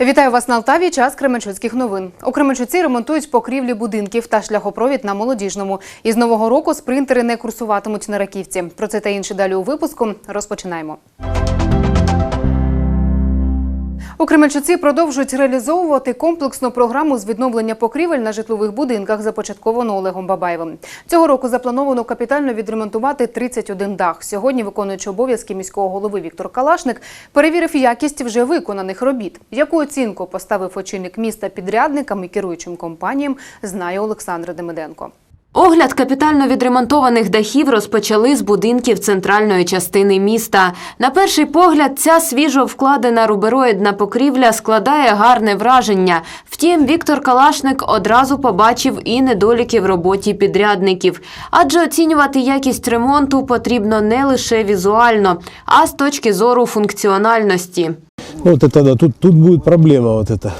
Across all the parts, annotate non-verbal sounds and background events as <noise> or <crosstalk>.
Вітаю вас на Алтаві. Час Кременчуцьких новин. У Кременчуці ремонтують покрівлі будинків та шляхопровід на молодіжному. Із нового року спринтери не курсуватимуть на раківці. Про це та інше далі у випуску. Розпочинаємо. У Кременчуці продовжують реалізовувати комплексну програму з відновлення покрівель на житлових будинках, започатковану Олегом Бабаєвим. Цього року заплановано капітально відремонтувати 31 дах. Сьогодні, виконуючи обов'язки міського голови Віктор Калашник, перевірив якість вже виконаних робіт. Яку оцінку поставив очільник міста підрядникам і керуючим компаніям, знає Олександр Демиденко. Огляд капітально відремонтованих дахів розпочали з будинків центральної частини міста. На перший погляд, ця свіжо вкладена рубероїдна покрівля складає гарне враження. Втім, Віктор Калашник одразу побачив і недоліки в роботі підрядників. Адже оцінювати якість ремонту потрібно не лише візуально, а з точки зору функціональності. Да, тут, тут будет проблема вот это.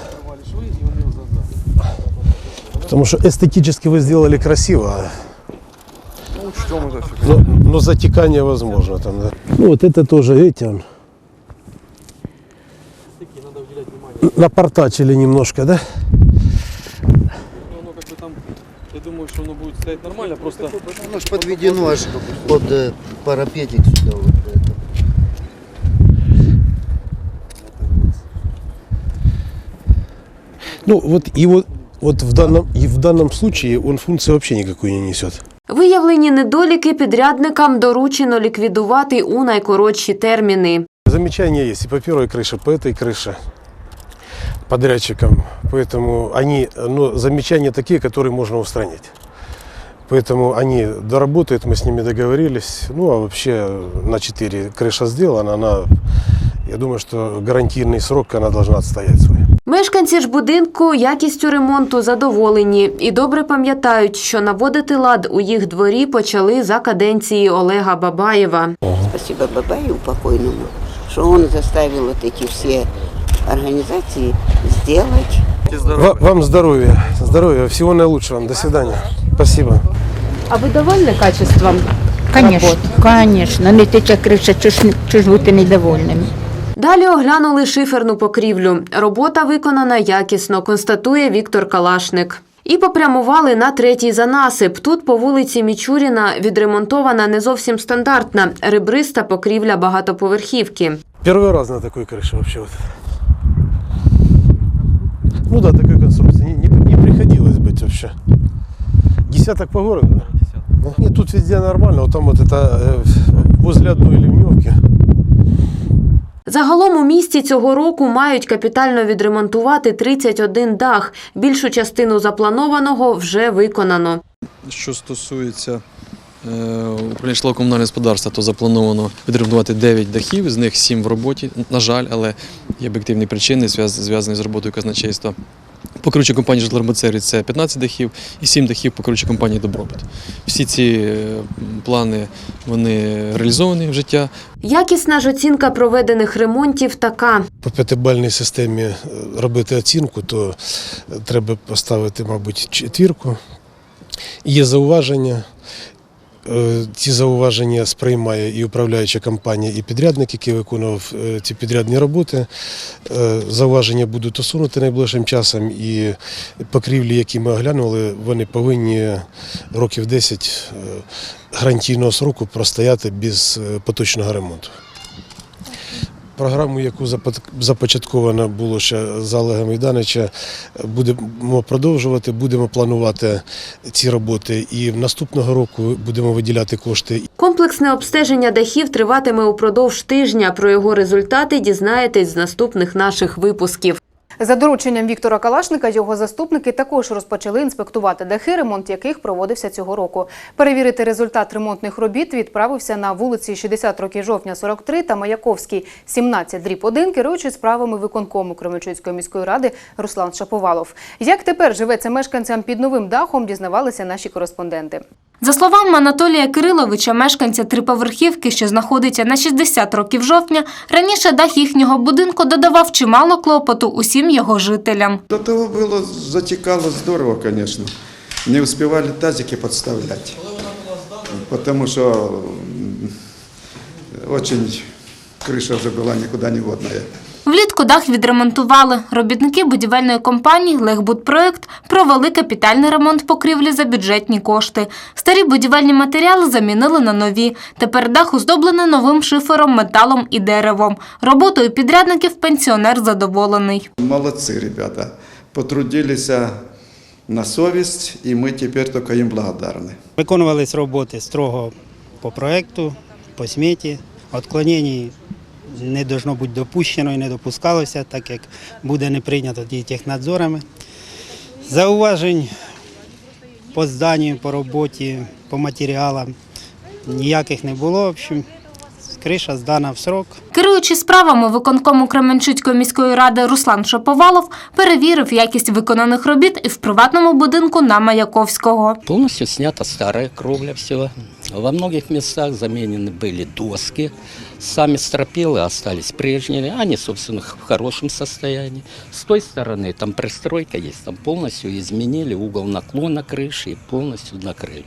Потому что эстетически вы сделали красиво. Но, но затекание возможно там, да. Ну вот это тоже, видите, он. Напортачили немножко, да? Оно как бы там, я думаю, что оно будет стоять нормально, просто Оно ж подведено аж под э, парапетик сюда. Вот это. Ну вот и вот, вот в данном, и в данном случае он функции вообще никакой не несет. Виявлені недоліки підрядникам доручено ліквідувати у найкоротші терміни. Замечания есть и по первой крыше, по этой крыше подрядчикам. Поэтому они, ну, замечания такие, которые можно устранить. Поэтому они доработают, мы с ними договорились. Ну, а вообще на 4 крыша сделана, она, я думаю, что гарантийный срок она должна отстоять свой. Мешканці ж будинку якістю ремонту задоволені і добре пам'ятають, що наводити лад у їх дворі почали за каденції Олега Бабаєва. Спасибо Бабаю покойному, заставил вот эти все организации сделать. Ва- вам здоровья, здоровья, всего наилучшего вам. До свидания. Спасибо. А ви довольні качеством? Конечно, конечно. Не тече ж, чи ж бути недовольними. Далі оглянули шиферну покрівлю. Робота виконана якісно, констатує Віктор Калашник. І попрямували на третій занасип. Тут по вулиці Мічуріна відремонтована не зовсім стандартна ребриста покрівля багатоповерхівки. Первый раз на такой крыше вообще вот. Ну да, такой конструкции не, не- не приходилось быть вообще. Десяток по городу, да? Ну, Нет, тут везде нормально, вот там вот это э, возле одной ливневки. Загалом у місті цього року мають капітально відремонтувати 31 дах. Більшу частину запланованого вже виконано. що стосується е, управління житлово-комунального господарства, то заплановано відремонтувати 9 дахів, з них 7 в роботі, на жаль, але є об'єктивні причини, зв'язані з роботою казначейства. По керуючій компанії «Житлоремонтсервіс» це 15 дахів і 7 дахів по керуючій компанії «Добробут». Всі ці е, плани вони реалізовані в життя. Якісна ж оцінка проведених ремонтів така. По п'ятибальній системі е, робити оцінку, то треба поставити, мабуть, четвірку. Є зауваження. Е, Ці зауваження сприймає і управляюча компанія, і підрядник, який виконував е, ці підрядні роботи. Е, Зауваження будуть усунути найближчим часом, і покрівлі, які ми оглянули, вони повинні років 10 е, гарантійного сроку простояти без поточного ремонту. Програму, яку започатковано було ще за Олега Майданича, будемо продовжувати, будемо планувати ці роботи. І наступного року будемо виділяти кошти Комплексне обстеження дахів триватиме упродовж тижня. Про його результати дізнаєтесь з наступних наших випусків. За дорученням Віктора Калашника його заступники також розпочали інспектувати дахи, ремонт яких проводився цього року. Перевірити результат ремонтних робіт відправився на вулиці 60 років жовтня 43 та Маяковській 17 дріб 1, керуючи справами виконкому Кременчуцької міської ради Руслан Шаповалов. Як тепер живеться мешканцям під новим дахом, дізнавалися наші кореспонденти. За словами Анатолія Кириловича, мешканця триповерхівки, що знаходиться на 60 років жовтня, раніше дах їхнього будинку додавав чимало клопоту усім його жителям. До того было затекало здорово, конечно. Не успевали тазики подставлять. Потому что м, очень крыша уже была никуда не годная. Влітку дах відремонтували. Робітники будівельної компанії «Легбудпроект» провели капітальний ремонт покрівлі за бюджетні кошти. Старі будівельні матеріали замінили на нові. Тепер дах оздоблений новим шифером, металом і деревом. Роботою підрядників пенсіонер задоволений. Молодцы, ребята. Потрудились на совесть, и мы теперь только им благодарны. Виконувались роботи строго по проекту, по сметі. Отклонень не должно бути допущено і не допускалося, так як буде не прийнято технадзорами. Зауважень по зданню, по роботі, по матеріалам ніяких не було. В общем, криша здана в срок. Керуючи справами виконкому Кременчуцької міської ради Руслан Шаповалов перевірив якість виконаних робіт і в приватному будинку на Маяковського. Полностью снята старая кровля всего. Во многих местах заменены были доски. Сами стропилы остались прежними. Они, собственно, в хорошем состоянии. С той стороны там пристройка есть. Там полностью изменили угол наклона крыши и полностью накрыли.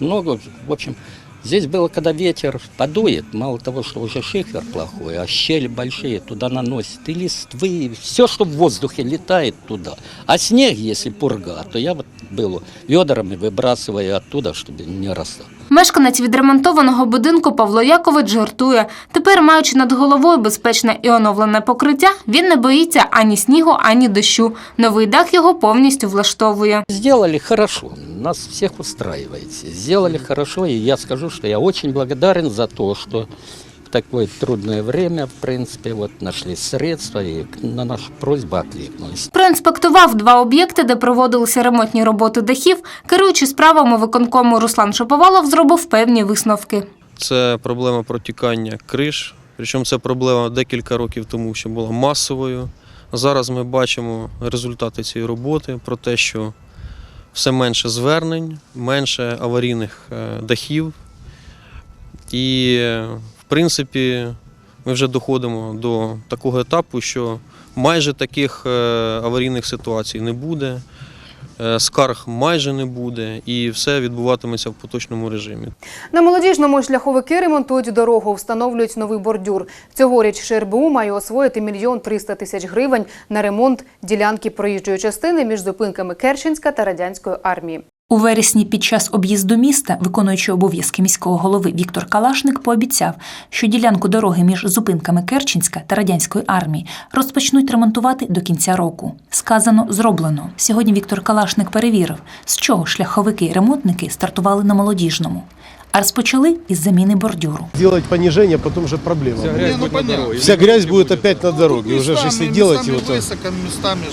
Много, в общем, здесь было, когда ветер подует, мало того, что уже шифер плохой, а щели большие, туда наносит и листвы, и все, что в воздухе летает туда. А снег, если пурга, то я вот был ведрами выбрасываю оттуда, чтобы не росла. Мешканець відремонтованого будинку Павло Якович жартує. Тепер, маючи над головою безпечне і оновлене покриття, він не боїться ані снігу, ані дощу. Новий дах його повністю влаштовує. Сделали хорошо, нас всех устраивает. Сделали хорошо, и я скажу, что я очень благодарен за то, что в такое трудное время, в принципе, вот нашли средства и на нашу просьбу откликнулись. Проінспектував два об'єкти, де проводилися ремонтні роботи дахів. Керуючи справами виконкому Руслан Шаповалов зробив певні висновки. Це проблема протікання криш. Причому це проблема декілька років тому, що була масовою. Зараз ми бачимо результати цієї роботи про те, що все менше звернень, менше аварійних е, дахів. І, принципі, ми вже доходимо до такого етапу, що майже таких е, аварійних ситуацій не буде, е, скарг майже не буде, і все відбуватиметься в поточному режимі. На молодіжному шляховики ремонтують дорогу, встановлюють новий бордюр. Цьогоріч ШРБУ має освоїти мільйон триста тисяч гривень на ремонт ділянки проїжджої частини між зупинками Керченська та радянської армії. У вересні під час об'їзду міста, виконуючи обов'язки міського голови Віктор Калашник пообіцяв, що ділянку дороги між зупинками Керченська та радянської армії розпочнуть ремонтувати до кінця року. Сказано, зроблено. Сьогодні Віктор Калашник перевірив, з чого шляховики і ремонтники стартували на молодіжному. А розпочали із заміни бордюру. Делать понижение, потом же проблема. Вся грязь, будет, на дороге. Вся грязь будет опять на дороге. Уже ж если делать его, то... местами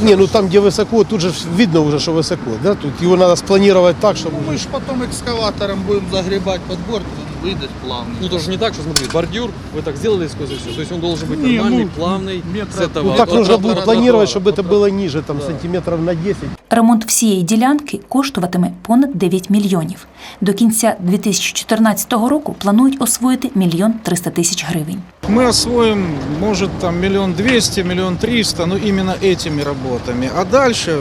Не, ну там, где высоко, тут же видно уже, что высоко. Да? Тут его надо спланировать так, чтобы... Мы же потом экскаватором будем загребать под борт, он выйдет плавно. Ну, тоже не так, что, смотри, бордюр вы так сделали сквозь все. То есть он должен быть Не, нормальный, ну, плавный. метра- с этого. Ну так от- нужно от- будет от- планировать, от- чтобы это было ниже, там сантиметров на 10. Ремонт всієї ділянки коштуватиме понад 9 мільйонів. До кінця 2014 року планують освоїти мільйон 300 тисяч гривень. Мы освоим, может, там миллион двести, миллион триста, но именно этими работами. А дальше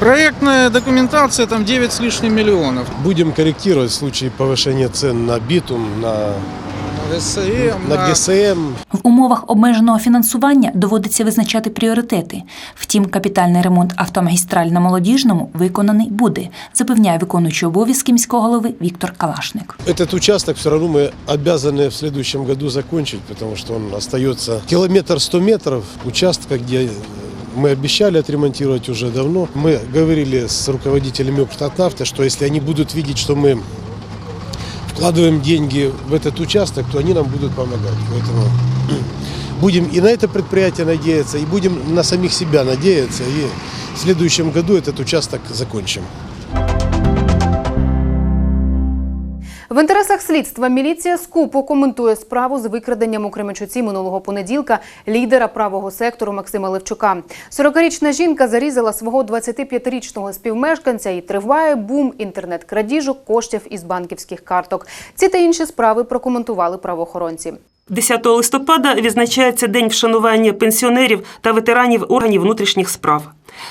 проектная документация там 9 с лишним миллионов. Будем корректировать в случае повышения цен на битум, на, ГСМ, на ГСМ. В умовах обмеженого фінансування доводиться визначати пріоритети. Втім, капітальний ремонт автомагістраль на молодіжному виконаний буде, запевняє виконуючий обов'язки міського голови Віктор Калашник. Этот участок все равно мы обязаны в следующем году закончить, потому что он остается километр сто метров участка, где мы обещали отремонтировать уже давно. Мы говорили с руководителями Оптатнафта, что если они будут видеть, что мы вкладываем деньги в этот участок, то они нам будут помогать. Поэтому <clears throat> будем и на это предприятие надеяться, и будем на самих себя надеяться. И в следующем году этот участок закончим. В інтересах слідства міліція скупо коментує справу з викраденням у Кременчуці минулого понеділка лідера правого сектору Максима Левчука. 40-річна жінка зарізала свого 25-річного співмешканця і триває бум інтернет-крадіжок коштів із банківських карток. Ці та інші справи прокоментували правоохоронці. 10 листопада відзначається День вшанування пенсіонерів та ветеранів органів внутрішніх справ.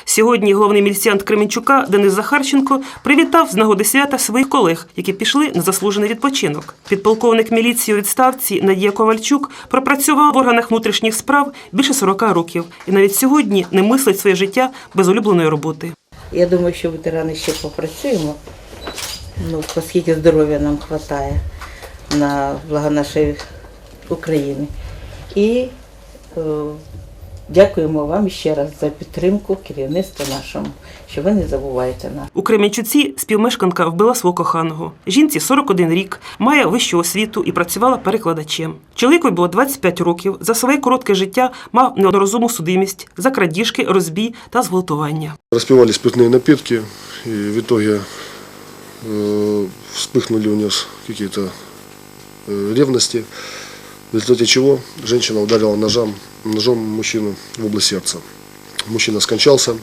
Сьогодні головний міліціант Кременчука Денис Захарченко привітав з нагоди свята своїх колег, які пішли на заслужений відпочинок. Підполковник міліції у відставці Надія Ковальчук пропрацював в органах внутрішніх справ більше 40 років і навіть сьогодні не мислить своє життя без улюбленої роботи. Я думаю, що ветерани ще попрацюємо, ну, оскільки здоров'я нам вистачає на благо нашої України. І е, дякуємо вам ще раз за підтримку керівництва нашому, що ви не забуваєте нас. У Кременчуці співмешканка вбила свого коханого. Жінці 41 рік, має вищу освіту і працювала перекладачем. Чоловікові було 25 років. За своє коротке життя мав неодноразову судимість за крадіжки, розбій та зґвалтування. Распивали спиртные напитки, и в итоге э, вспыхнули у нас какие-то э, ревности, В результате чего женщина ударила ножом, ножом мужчину в область сердца. Мужчина скончался.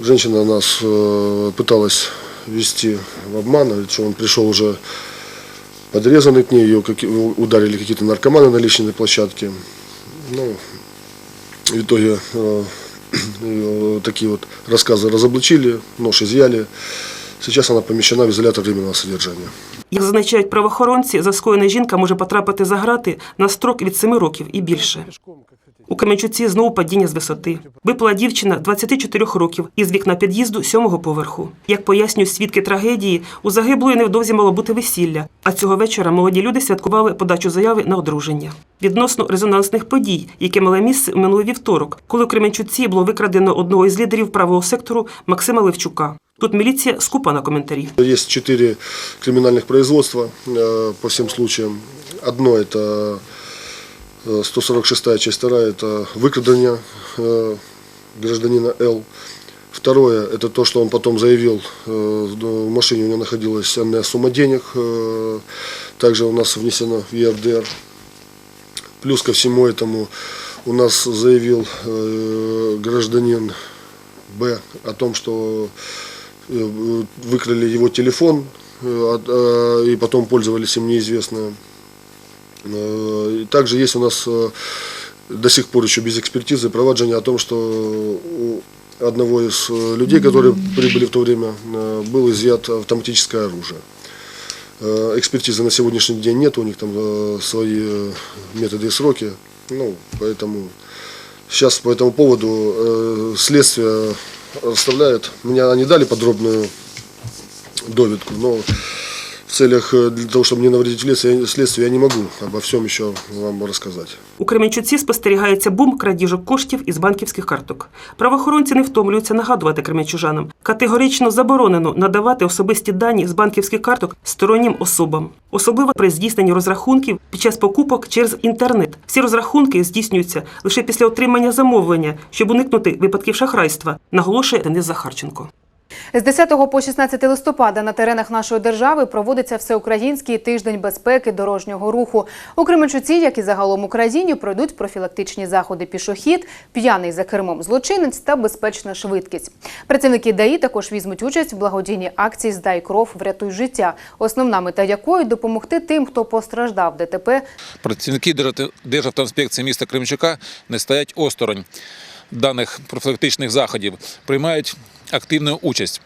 Женщина нас э, пыталась вести в обман, говорит, что он пришел уже подрезанный к ней, ее каки- ударили какие-то наркоманы на личной площадке. Ну, в итоге э, <clears throat> э, такие вот рассказы разоблачили, нож изъяли. Сейчас она помещена в изолятор временного содержания. Як зазначають правоохоронці, за скоєне жінка може потрапити за грати на строк від 7 років і більше. У Кременчуці знову падіння з висоти. Випала дівчина 24 років із вікна під'їзду сьомого поверху. Як пояснюють свідки трагедії, у загиблої невдовзі мало бути весілля, а цього вечора молоді люди святкували подачу заяви на одруження. Відносно резонансних подій, яке мали місце у минулий вівторок, коли у Кременчуці було викрадено одного із лідерів правого сектору Максима Левчука. Тут міліція скупа на коментарі. Есть четыре криминальных производства э, по всем случаям. Одно это э, 146 часть 2, это выкрадение э, гражданина Л. Второе, это то, что он потом заявил, э, в машине у него находилась энная сумма денег, э, также у нас внесено в ЕРДР. Плюс ко всему этому у нас заявил э, гражданин Б о том, что э, выкрали его телефон э, э, и потом пользовались им неизвестно. Э, Также есть у нас э, до сих пор еще без экспертизы проваджение о том, что у одного из э, людей, которые прибыли в то время, э, был изъят автоматическое оружие. Э, Экспертизы на сегодняшний день нет, у них там э, свои э, методы и сроки. Ну, поэтому сейчас по этому поводу э, следствие расставляет. Мне они дали подробную довідку, но в целях э, для того, чтобы не навредить следствию, следствию, я не могу обо всем еще вам рассказать. У Кременчуці спостерігається бум крадіжок коштів із банківських карток. Правоохоронці не втомлюються нагадувати кременчужанам. Категорично заборонено надавати особисті дані з банківських карток стороннім особам, особливо при здійсненні розрахунків під час покупок через інтернет. Всі розрахунки здійснюються лише після отримання замовлення, щоб уникнути випадків шахрайства, наголошує Денис Захарченко. З 10 по 16 листопада на теренах нашої держави проводиться всеукраїнський тиждень безпеки дорожнього руху. У Кременчуці, як і загалом Україні, пройдуть профілактичні заходи пішохід, п'яний за кермом злочинець та безпечна швидкість. Працівники ДАІ також візьмуть участь в благодійній акції Здай кров, врятуй життя, основна мета якої допомогти тим, хто постраждав ДТП Працівники Державто- Державтоінспекції міста Кримчука не стоять осторонь даних профілактичних заходів, приймають активну участь.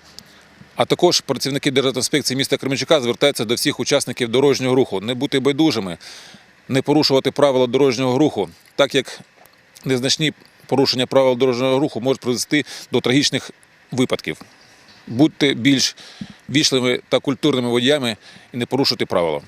А також працівники Державтоінспекції міста Кременчука звертаються до всіх учасників дорожнього руху не бути байдужими, не порушувати правила дорожнього руху, так як незначні порушення правил дорожнього руху можуть призвести до трагічних випадків. Будьте більш вічливими та культурними водіями і не порушуйте правила.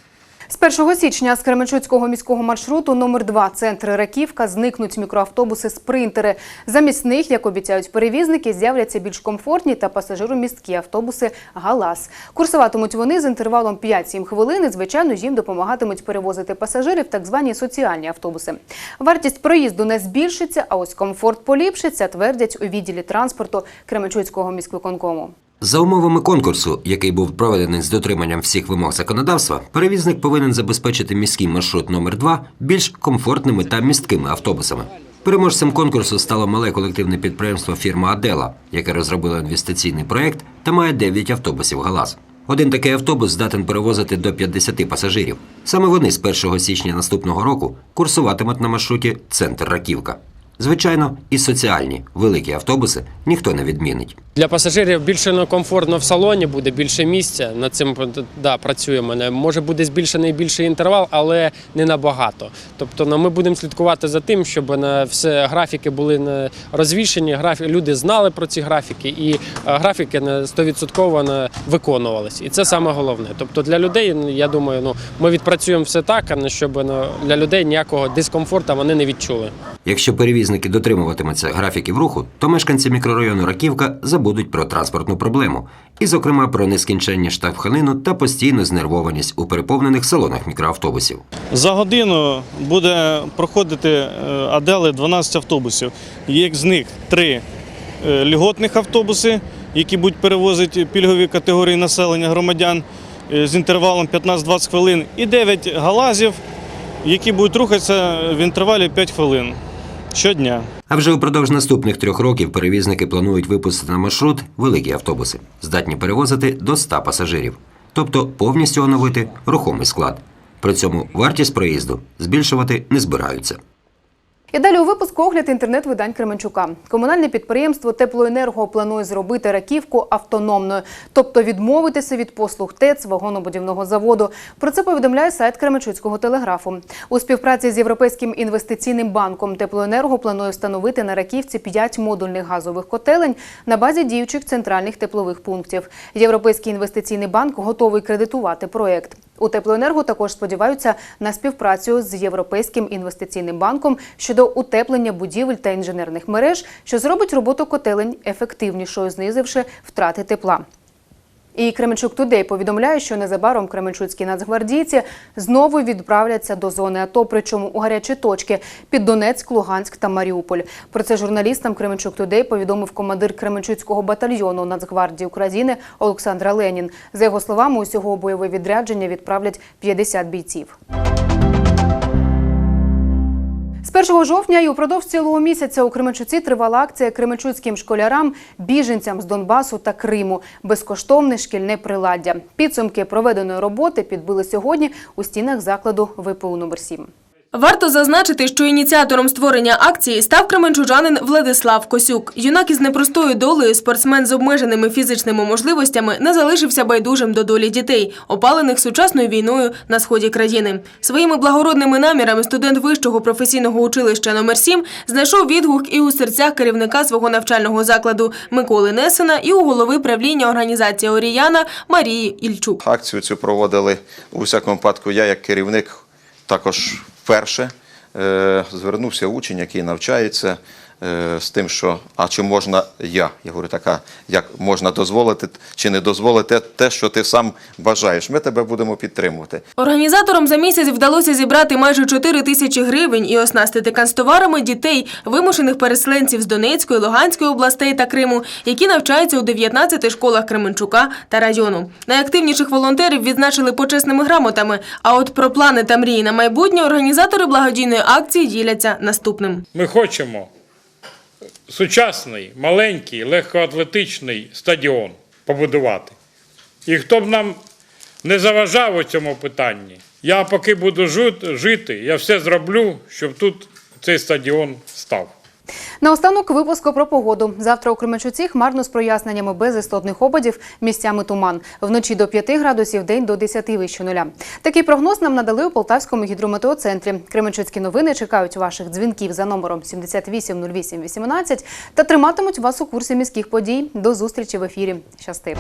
З 1 січня з Кременчуцького міського маршруту номер 2 центр Раківка зникнуть мікроавтобуси-спринтери. Замість них, як обіцяють перевізники, з'являться більш комфортні та пасажиромісткі автобуси «Галас». Курсуватимуть вони з інтервалом 5-7 хвилин і, звичайно, їм допомагатимуть перевозити пасажирів так звані соціальні автобуси. Вартість проїзду не збільшиться, а ось комфорт поліпшиться, твердять у відділі транспорту Кременчуцького міськвиконкому. За умовами конкурсу, який був проведений з дотриманням всіх вимог законодавства, перевізник повинен забезпечити міський маршрут номер 2 більш комфортними та місткими автобусами. Переможцем конкурсу стало мале колективне підприємство фірма Адела, яке розробило інвестиційний проект та має 9 автобусів галас. Один такий автобус здатен перевозити до 50 пасажирів. Саме вони з 1 січня наступного року курсуватимуть на маршруті Центр Раківка. Звичайно, і соціальні великі автобуси ніхто не відмінить. Для пасажирів більше ну, комфортно в салоні буде, більше місця. Над цим да, працюємо. Може буде збільшений більший інтервал, але не набагато. Тобто ну, ми будемо слідкувати за тим, щоб на все графіки були на- розвішені, графі... люди знали про ці графіки, і е, графіки на 100% на- виконувалися. І це саме головне. Тобто для людей, ну, я думаю, ну, ми відпрацюємо все так, щоб для людей ніякого дискомфорту вони не відчули. Якщо перевізники дотримуватимуться графіків руху, то мешканці мікрорайону Раківка забудуть про транспортну проблему, і, зокрема, про нескінченні штовханину та постійну знервованість у переповнених салонах мікроавтобусів. За годину буде проходити е, Адели 12 автобусів. Як з них три е, льготних автобуси, які будуть перевозити пільгові категорії населення громадян е, з інтервалом 15-20 хвилин, і 9 галазів, які будуть рухатися в інтервалі 5 хвилин щодня. А вже упродовж наступних трьох років перевізники планують випустити на маршрут великі автобуси, здатні перевозити до 100 пасажирів, тобто повністю оновити рухомий склад. При цьому вартість проїзду збільшувати не збираються. І далі у випуску огляд інтернет-видань Кременчука. Комунальне підприємство Теплоенерго планує зробити раківку автономною, тобто відмовитися від послуг ТЕЦ вагонобудівного заводу. Про це повідомляє сайт Кременчуцького телеграфу. У співпраці з Європейським інвестиційним банком Теплоенерго планує встановити на раківці 5 модульних газових котелень на базі діючих центральних теплових пунктів. Європейський інвестиційний банк готовий кредитувати проєкт. У Теплоенерго також сподіваються на співпрацю з Європейським інвестиційним банком щодо утеплення будівель та інженерних мереж, що зробить роботу котелень ефективнішою, знизивши втрати тепла. І Кременчук Тудей повідомляє, що незабаром кременчуцькі нацгвардійці знову відправляться до зони АТО, причому у гарячі точки під Донецьк, Луганськ та Маріуполь. Про це журналістам Кременчук Тудей повідомив командир Кременчуцького батальйону Нацгвардії України Олександра Ленін. За його словами, усього бойове відрядження відправлять 50 бійців. З 1 жовтня і упродовж цілого місяця у Кременчуці тривала акція кременчуцьким школярам, біженцям з Донбасу та Криму. Безкоштовне шкільне приладдя. Підсумки проведеної роботи підбили сьогодні у стінах закладу ВПУ номер 7 Варто зазначити, що ініціатором створення акції став кременчужанин Владислав Косюк. Юнак із непростою долею, спортсмен з обмеженими фізичними можливостями, не залишився байдужим до долі дітей, опалених сучасною війною на сході країни. Своїми благородними намірами студент вищого професійного училища номер 7 знайшов відгук і у серцях керівника свого навчального закладу Миколи Несена, і у голови правління організації Оріяна Марії Ільчук. Акцію цю проводили у всякому випадку. Я як керівник також вперше е, звернувся учень, який навчається. Е, З тим, що а чи можна я? Я говорю, така, як можна дозволити чи не дозволити те, що ти сам бажаєш. Ми тебе будемо підтримувати. Організаторам за місяць вдалося зібрати майже 4 тисячі гривень і оснастити канцтоварами дітей, вимушених переселенців з Донецької, Луганської областей та Криму, які навчаються у 19 школах Кременчука та району. Найактивніших волонтерів відзначили почесними грамотами. А от про плани та мрії на майбутнє організатори благодійної акції діляться наступним. Ми хочемо сучасний, маленький, легкоатлетичний стадіон побудувати. І хто б нам не заважав у цьому питанні, я поки буду жит- жити, я все зроблю, щоб тут цей стадіон став. Наостанок випуску про погоду. Завтра у Кременчуці хмарно з проясненнями без істотних опадів, місцями туман. Вночі до 5 градусів, день до 10 вище нуля. Такий прогноз нам надали у Полтавському гідрометеоцентрі. Кременчуцькі новини чекають ваших дзвінків за номером 780818 та триматимуть вас у курсі міських подій. До зустрічі в ефірі. Щасти!